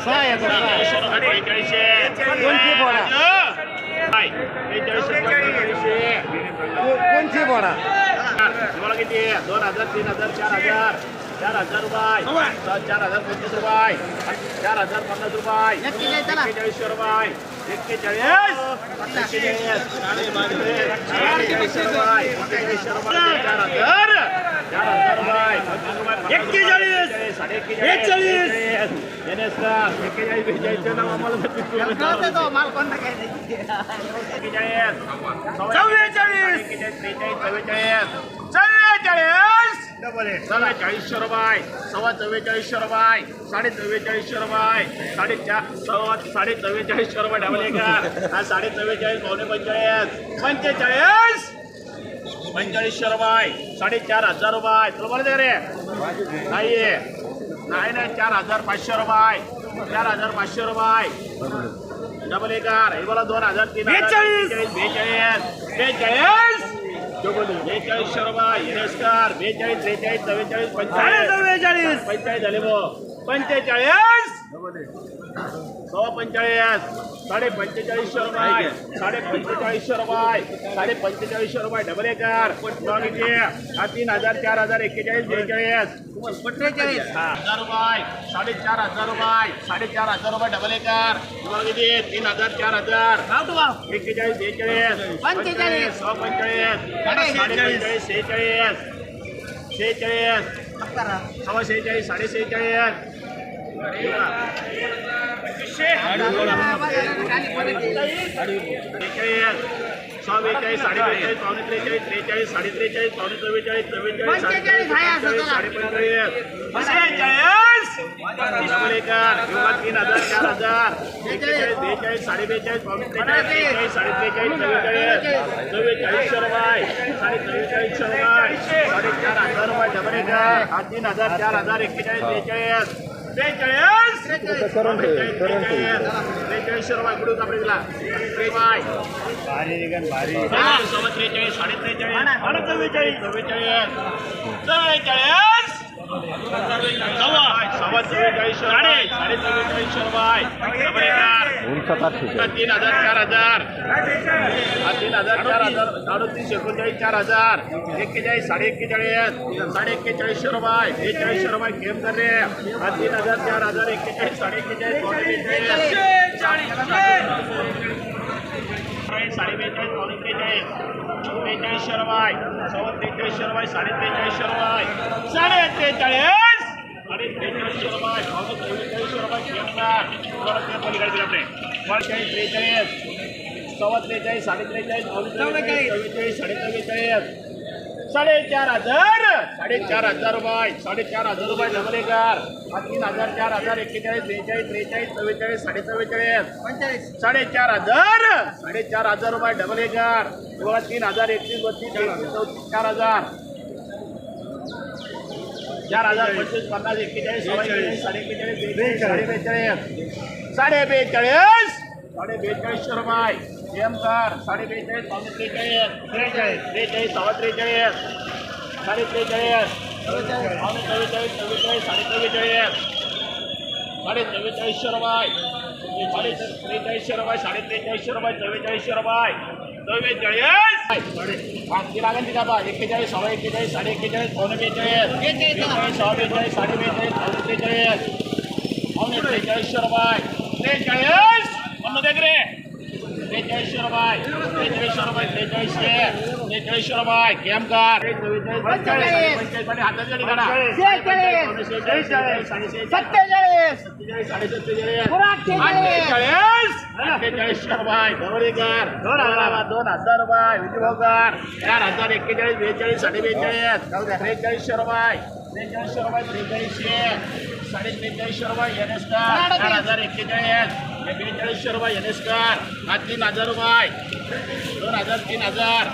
पाच हजार दोनशे कोणची बोडा तुम्हाला किती आहे? दोन हजार तीन हजार चार हजार चार हजार रुपये चा- चार हजार पंचवीस रुपये चार हजार पन्नास रुपये एक्केचाळीसशे रुपये एक्केचाळीस एक्केचाळीस एक्केचाळीसशे रुपये एक्केचाळीसशे रुपये चार हजार चार हजार रुपये पंचवीस रुपये साडे एक्केचाळीस बेचाळीसचं नाव आम्हाला आहे. एक्केचाळीस चव्वेचाळीस. चव्वेचाळीस चव्वेचाळीस चव्वेचाळीसशे रुपये. सव्वा चव्वेचाळीसशे रुपये. साडे चव्वेचाळीसशे रुपये. साडेचार सव्वा साडे चव्वेचाळीसशे रुपये डबल एकर. हा साडे चव्वेचाळीस पावणे पंचेचाळीस. पंचेचाळीस. पंचेचाळीसशे रुपये. साडेचार हजार रुपये. तुला बोलायचं रे? नाही नाही नाही चार हजार पाचशे रुपये. चार हजार पाचशे रुपये. Double acre. हे बोला दोन हजार तीन बेचाळीस. बेचाळीस बेचाळीस बेचाळीसशे रुपये. एनएसकार बेचाळीस त्रेचाळीस चव्वेचाळीस पंचेचाळीस चव्वेचाळीस पंचेचाळीस झाले भाऊ. पंचेचाळीस. सव्वा पंचेचाळीस साडे पंचेचाळीसशे रुपये साडे पंचेचाळीसशे रुपये साडे पंचेचाळीसशे रुपये डबल एकार. हा तीन हजार चार हजार एक्केचाळीस बेचाळीस. पंचेचाळीस. हजार रुपये साडेचार हजार रुपये साडेचार हजार रुपये डबल एकार. किती तीन हजार चार हजार. एक्केचाळीस बेचाळीस. पंचेचाळीस. सव्वा पंचेचाळीस. साडे पंचेचाळीस. शेहेचाळीस. शेहेचाळीस. सव्वा शेहेचाळीस साडे शेहेचाळीस. बेचाळीस सहा बेचाळीस साडे बेचाळीस पावणे त्रेचाळीस त्रेचाळीस साडे त्रेचाळीस पावणे चव्वेचाळीस चव्वेचाळीस पंचेचाळीस साडे पंचेचाळीस शेहेचाळीस डबल किंवा तीन हजार चार हजार एक्केचाळीस बेचाळीस साडे बेचाळीस पावणे त्रेचाळीस त्रेचाळीस साडे त्रेचाळीस चव्वेचाळीस चव्वेचाळीसशे रुपये साडे चव्वेचाळीसशे रुपये साडेचार हजार रुपये डबल एकर तीन हजार चार हजार एक्केचाळीस बेचाळीस बेचाळीस बेचाळीस रुपये कुठे कापडे त्रेचाळीस साडे त्रेचाळीस साडे चव्वेचाळीस चव्वेचाळीस चव्वेचाळीस सव्वा सव्वा चव्वेचाळीस साडे साडे चव्वेचाळीसशे रुपये सात एकर तीन हजार चार हजार. तीन हजार चार हजार अडतीस एकोणचाळीस चार हजार. एक्केचाळीस साडे एक्केचाळीस साडे एक्केचाळीस रुपये बेचाळीसशे रुपये गेम कर रे तीन हजार चार हजार एक्केचाळीस साडे एक्केचाळीस साडे बेचाळीस पावणे त्रेचाळीस बेचाळीसशे रुपये सव्वा त्रेचाळीसशे रुपये साडे त्रेचाळीस रुपये साडे त्रेचाळीस त्रेचाळीस सव्वा त्रेचाळीस साडे त्रेचाळीस चव्वेचाळीस साडे चव्वेचाळीस साडेचार हजार साडेचार हजार रुपये साडेचार हजार रुपये डबल एकर तीन हजार चार हजार एक्केचाळीस त्रेचाळीस त्रेचाळीस चव्वेचाळीस साडे चव्वेचाळीस साडेचार हजार साडेचार हजार रुपये डबल एकर तीन हजार एकतीस बत्तीस चौतीस चार हजार चार हजार पंचवीस पन्नास एक्केचाळीस सव्वा एक्केचाळीस साडे एक्केचाळीस बेचाळीस साडे बेचाळीस साडे बेचाळीस. साडे बेचाळीसशे रुपये एम कार साडे बेचाळीस पावणे त्रेचाळीस. त्रेचाळीस. त्रेचाळीस सव्वा त्रेचाळीस. साडे त्रेचाळीस. पावणे चव्वेचाळीस चव्वेचाळीस साडे चव्वेचाळीस. साडे चव्वेचाळीसशे रुपये साडे त्रेचाळीसशे रुपये साडे त्रेचाळीसशे रुपये चव्वेचाळीसशे रुपये चव्वेचाळीस. लागेल तिला बा एक्केचाळीस सव्वा एक्केचाळीस साडे एक्केचाळीस पावणे बेचाळीस बेचाळीस सव्वा बेचाळीस साडे बेचाळीस पावणे त्रेचाळीस पावणे त्रेचाळीसशे रुपये त्रेचाळीस म्हणून देख रे त्रेचाळीसशे रुपये त्रेचाळीसशे रुपये त्रेचाळीसशे त्रेचाळीसशे रुपये केम कार चव्वेचाळीस पंचेचाळीस पंचेचाळीसमध्ये हातात गाडी काढा शेहेचाळीस साडेचाळीस सत्तेचाळीस. अठ्ठेचाळीस. अठ्ठेचाळीस रुपये डबलीकर दोन हजार दोन हजार रुपये विजयभाऊकर चार हजार एक्केचाळीस बेचाळीस साडे बेचाळीस त्रेचाळीसशे रुपये त्रेचाळीसशे रुपये त्रेचाळीसशे साडे त्रेचाळीसशे रुपये एन एस चार हजार एक्केचाळीस. बेचाळीसशे रुपये एनेस्कर हा तीन हजार रुपये. दोन हजार तीन हजार.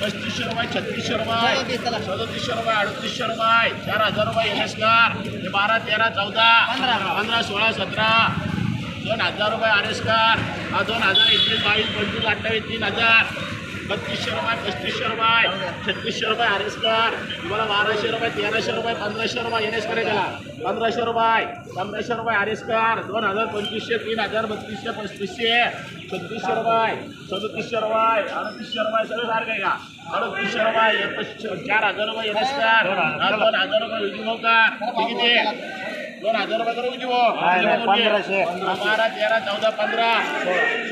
पस्तीसशे रुपये छत्तीसशे रुपये सदतीसशे रुपये अडतीसशे रुपये. चार हजार रुपये एनेस्कर हे बारा तेरा चौदा पंधरा. सोळा सतरा. दोन हजार रुपये आरेस्कर हा दोन हजार एकवीस बावीस पंचवीस अठ्ठावीस तीन हजार. बत्तीसशे रुपये पस्तीसशे रुपये छत्तीसशे रुपये आरेस्कर तुम्हाला बाराशे रुपये तेराशे रुपये पंधराशे रुपये एनेस्कर आहे त्याला पंधराशे रुपये पंधराशे रुपये आरेस्कर दोन हजार पंचवीसशे तीन हजार बत्तीसशे पस्तीसशे. छत्तीसशे रुपये सदतीसशे रुपये अडतीसशे रुपये सगळं सारखं आहे का अडतीसशे रुपये चार हजार रुपये एनेस्कर हा दोन हजार रुपये विजयभोकर किती दोन हजार रुपये करू विजू पंधराशे. बारा तेरा चौदा पंधरा.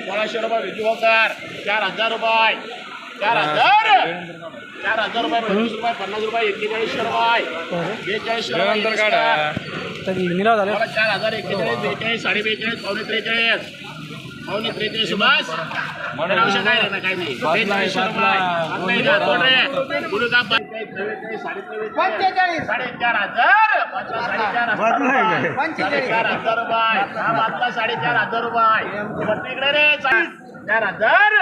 सोळाशे रुपये विजूकर चार हजार रुपये. चार हजार. चार हजार रुपये पंचवीस रुपये पन्नास रुपये एक्केचाळीसशे रुपये बेचाळीसशे रुपये निलाव झाले. मला चार हजार एक्केचाळीस बेचाळीस साडे बेचाळीस पावणे त्रेचाळीस. पावणे त्रेचाळीस सुभाष. नावशे काय ना काय नाही बेचाळीसशे रुपये आता इथे हातोड रे. पुढे का पंचेचाळीस. साडेचार हजार. पंचा- साडेचार हजार रुपये. साडेचार हजार रुपये. बातला साडेचार हजार रुपये. वरती इकडे रे चार हजार.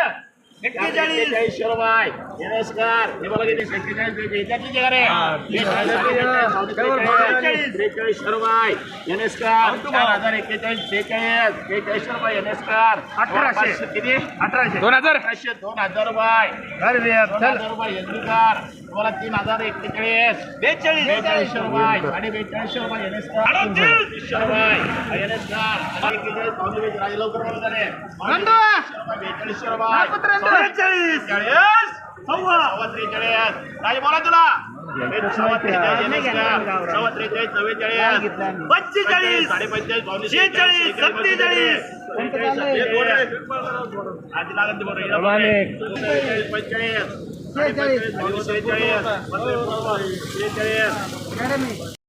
रुपये एनएसकार हे बघा किती बेचाळीस रे बेचाळीस चार हजार एक्केचाळीस. बेचाळीस बेचाळीसशे रुपये एनएसकार अठराशे. किती? अठराशे. दोन हजार अठराशे दोन हजार रुपये दोन हजार रुपये एनएसकार तुम्हाला तीन हजार एक्केचाळीस बेचाळीस. रुपये साडे बेचाळीसशे रुपये रुपये एनएसकार आणि बेचाळीस राजे लवकर बोला रे बेचाळीसशे रुपये बेचाळीस राजे बोला तुला. सव्वा त्रेचाळीस चव्वेचाळीस. पंचेचाळीस. साडे पंचेचाळीस शेहेचाळीस सत्तेचाळीस. आधी लागत ते बरोबर पंचेचाळीस पंचेचाळीस साडे पंचेचाळीस पावणे शेहेचाळीस शेहेचाळीस